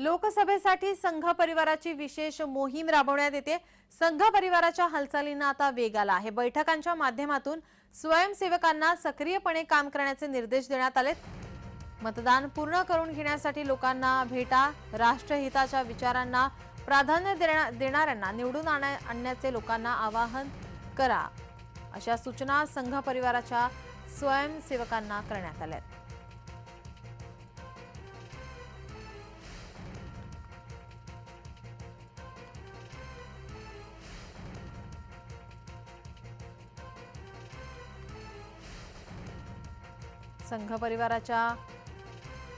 लोकसभेसाठी संघ परिवाराची विशेष मोहीम राबवण्यात येते. संघ परिवाराच्या हालचालींना आता वेग आला आहे. बैठकांच्या माध्यमातून स्वयंसेवकांना सक्रियपणे काम करण्याचे निर्देश देण्यात आले मतदान पूर्ण करून घेण्यासाठी लोकांना भेटा राष्ट्रहिताच्या विचारांना प्राधान्य देण्या- देणाऱ्यांना निवडून आणण्याचे लोकांना आवाहन करा. अशा सूचना संघ परिवाराच्या स्वयंसेवकांना करण्यात आल्या संघ परिवाराच्या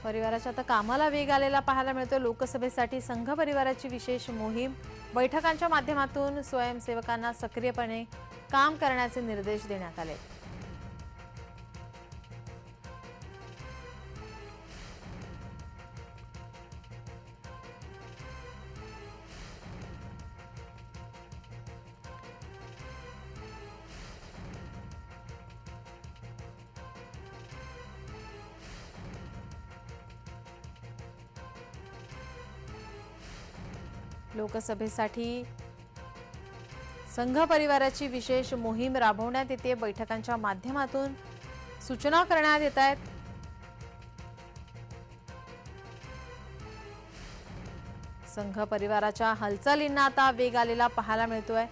परिवाराच्या आता कामाला वेग आलेला पाहायला मिळतो लोकसभेसाठी संघ परिवाराची विशेष मोहीम. बैठकांच्या माध्यमातून स्वयंसेवकांना सक्रियपणे काम करण्याचे निर्देश देण्यात आले. लोकसभेसाठी संघ परिवाराची विशेष मोहीम राबवण्यात येते. बैठकांच्या माध्यमातून सूचना करण्यात येत आहेत. संघ परिवाराच्या हालचालींना आता वेग आलेला पाहायला मिळतोय.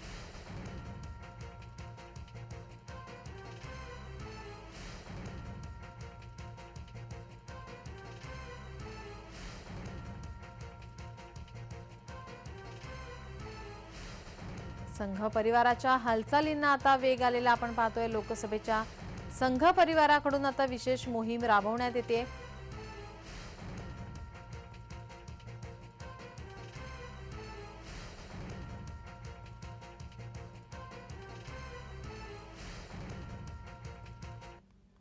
संघ परिवाराच्या हालचालींना आता वेग आलेला आपण पाहतोय. लोकसभेच्या संघ परिवाराकडून आता विशेष मोहीम राबवण्यात येते.